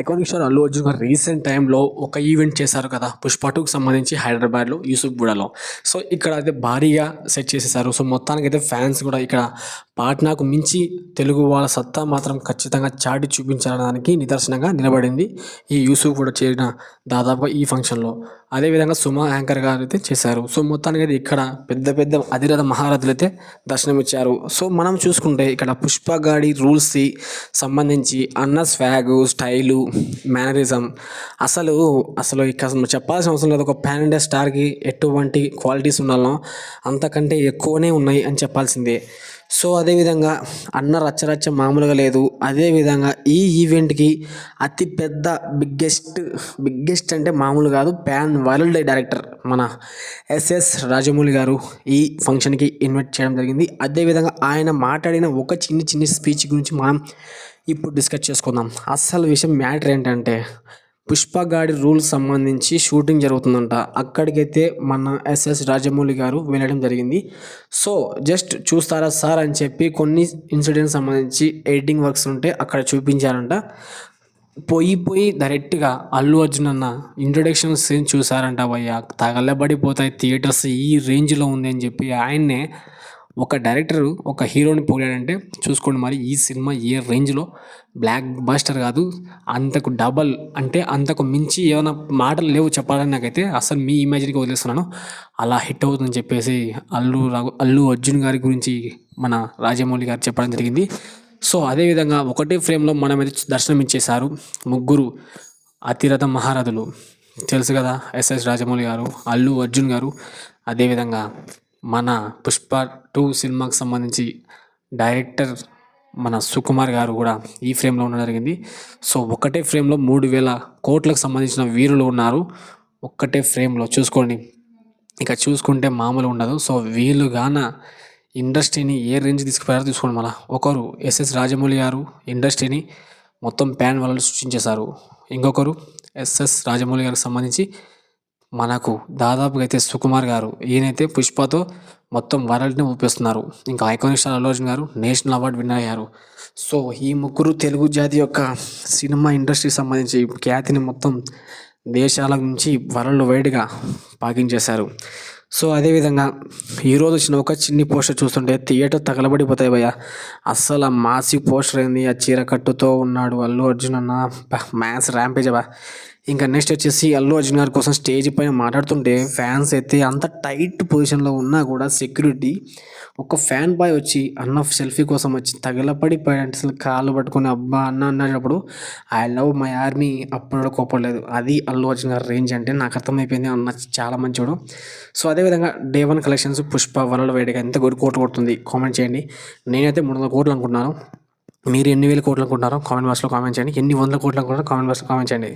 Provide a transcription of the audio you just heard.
Iconic star Allu Arjun గారు recent టైంలో ఒక ఈవెంట్ చేశారు కదా పుష్ప టూకి సంబంధించి హైదరాబాద్లో యూసుఫ్గూడలో సో ఇక్కడ అయితే భారీగా సెట్ చేసేసారు. సో మొత్తానికి అయితే ఫ్యాన్స్ కూడా ఇక్కడ పాట్నాకు మించి తెలుగు వాళ్ళ సత్తా మాత్రం ఖచ్చితంగా చాటి చూపించడానికి నిదర్శనంగా నిలబడింది ఈ యూసుఫ్ కూడా చేరిన దాదాపుగా ఈ ఫంక్షన్లో అదేవిధంగా సుమా యాంకర్ గారు అయితే చేశారు. సో మొత్తానికి అయితే ఇక్కడ పెద్ద పెద్ద అధిరథ మహారథులు అయితే దర్శనమిచ్చారు. సో మనం చూసుకుంటే ఇక్కడ పుష్ప గాడి రూల్స్కి సంబంధించి అన్న స్వాగ్ స్టైల్ మేనరిజం. అసలు అసలు ఇక చెప్పాల్సిన అవసరం లేదు. ఒక పాన్ ఇండియా స్టార్కి ఎటువంటి క్వాలిటీస్ ఉండాలో అంతకంటే ఎక్కువనే ఉన్నాయి అని చెప్పాల్సిందే. సో అదేవిధంగా అన్న రచ్చరచ్చ మామూలుగా లేదు. అదేవిధంగా ఈ ఈవెంట్కి అతి పెద్ద బిగ్గెస్ట్ బిగ్గెస్ట్ అంటే మామూలు కాదు ప్యాన్ వరల్డ్ డైరెక్టర్ మన ఎస్ఎస్ రాజమౌళి గారు ఈ ఫంక్షన్కి ఇన్వైట్ చేయడం జరిగింది. అదేవిధంగా ఆయన మాట్లాడిన ఒక చిన్ని చిన్ని స్పీచ్ గురించి మనం ఇప్పుడు డిస్కస్ చేసుకుందాం. అసలు విషయం మ్యాటర్ ఏంటంటే పుష్ప గాడి రూల్స్ సంబంధించి షూటింగ్ జరుగుతుందంట. అక్కడికైతే మన ఎస్ఎస్ రాజమౌళి గారు వెళ్ళడం జరిగింది. సో జస్ట్ చూస్తారా సార్ అని చెప్పి కొన్ని ఇన్సిడెంట్స్ సంబంధించి ఎడిటింగ్ వర్క్స్ ఉంటే అక్కడ చూపించారంట. పోయి పోయి డైరెక్ట్గా అల్లు అర్జున్ అన్న ఇంట్రొడక్షన్ సీన్ చూసారంట భయ్య. తగలబడిపోతాయి థియేటర్స్ ఈ రేంజ్లో ఉంది అని చెప్పి ఆయన్నే ఒక డైరెక్టర్ ఒక హీరోని పోయాడంటే చూసుకోండి మరి ఈ సినిమా ఏ రేంజ్లో? బ్లాక్ బాస్టర్ కాదు అంతకు డబల్ అంటే అంతకు మించి ఏమైనా మాటలు లేవు చెప్పాలని నాకైతే అసలు మీ ఇమాజిన్కి వదిలేస్తున్నాను. అలా హిట్ అవుతుందని చెప్పేసి అల్లు రాఘు అల్లు అర్జున్ గారి గురించి మన రాజమౌళి గారు చెప్పడం జరిగింది. సో అదేవిధంగా ఒకటే ఫ్రేమ్లో మనం అయితే దర్శనం ఇచ్చేశారు ముగ్గురు అతిరథ మహారథులు. తెలుసు కదా ఎస్ఎస్ రాజమౌళి గారు అల్లు అర్జున్ గారు. అదేవిధంగా మన పుష్ప టూ సినిమాకి సంబంధించి డైరెక్టర్ మన సుకుమార్ గారు కూడా ఈ ఫ్రేమ్లో ఉండడం జరిగింది. సో ఒకటే ఫ్రేమ్లో మూడు వేల కోట్లకు సంబంధించిన వీరులు ఉన్నారు. ఒక్కటే ఫ్రేమ్లో చూసుకోండి. ఇక చూసుకుంటే మామూలు ఉండదు. సో వీలుగాన ఇండస్ట్రీని ఏ రేంజ్ తీసుకుపోయారో చూసుకోండి మళ్ళీ. ఒకరు ఎస్ఎస్ రాజమౌళి గారు ఇండస్ట్రీని మొత్తం ప్యాన్ వాళ్ళు సృష్టించేశారు. ఇంకొకరు ఎస్ఎస్ రాజమౌళి గారికి సంబంధించి మనకు దాదాపుగా అయితే సుకుమార్ గారు ఈయనైతే పుష్పతో మొత్తం వరల్డ్ని ఊపిస్తున్నారు. ఇంకా iconic star Allu Arjun garu national award winner అయ్యారు. సో ఈ ముగ్గురు తెలుగు జాతి యొక్క సినిమా ఇండస్ట్రీకి సంబంధించి ఖ్యాతిని మొత్తం దేశాల నుంచి వరల్డ్ వైడ్గా పాకించేశారు. సో అదేవిధంగా ఈరోజు వచ్చిన ఒక చిన్ని పోస్టర్ చూస్తుంటే థియేటర్ తగలబడిపోతాయి భయ్య. అస్సలు ఆ మాసి పోస్టర్ ఏంది? ఆ చీర కట్టుతో ఉన్నాడు అల్లు అర్జున్ అన్న. మ్యాథ్స్ ర్యాంపేజ్ బా ఇంకా నెక్స్ట్ వచ్చేసి అల్లు అర్జున్ గారి కోసం స్టేజ్ పైన మాట్లాడుతుంటే ఫ్యాన్స్ అయితే అంత టైట్ పొజిషన్లో ఉన్నా కూడా సెక్యూరిటీ ఒక ఫ్యాన్ బాయ్ వచ్చి అన్న సెల్ఫీ కోసం వచ్చి తగలపడి అసలు కాళ్ళు పట్టుకొని అబ్బా అన్న అన్నప్పుడు ఐ లవ్ మై ఆర్మీ అప్పుడు కోపడలేదు అది అల్లు అర్జున్ గారి రేంజ్ అంటే నాకు అర్థమైపోయింది. అన్న చాలా మంచివాడు సో అదేవిధంగా day one collections Pushpa world వైడ్గా ఎంత కోటి కోట్లు కొడుతుంది కామెంట్ చేయండి. నేనైతే మూడు వందల కోట్లు అనుకుంటున్నాను. మీరు ఎన్ని వేల కోట్లు అనుకుంటున్నారో కామెంట్ బాక్స్లో కామెంట్ చేయండి. ఎన్ని వందల కోట్లు అనుకుంటారో కామెంట్ బాక్స్లో కామెంట్ చేయండి.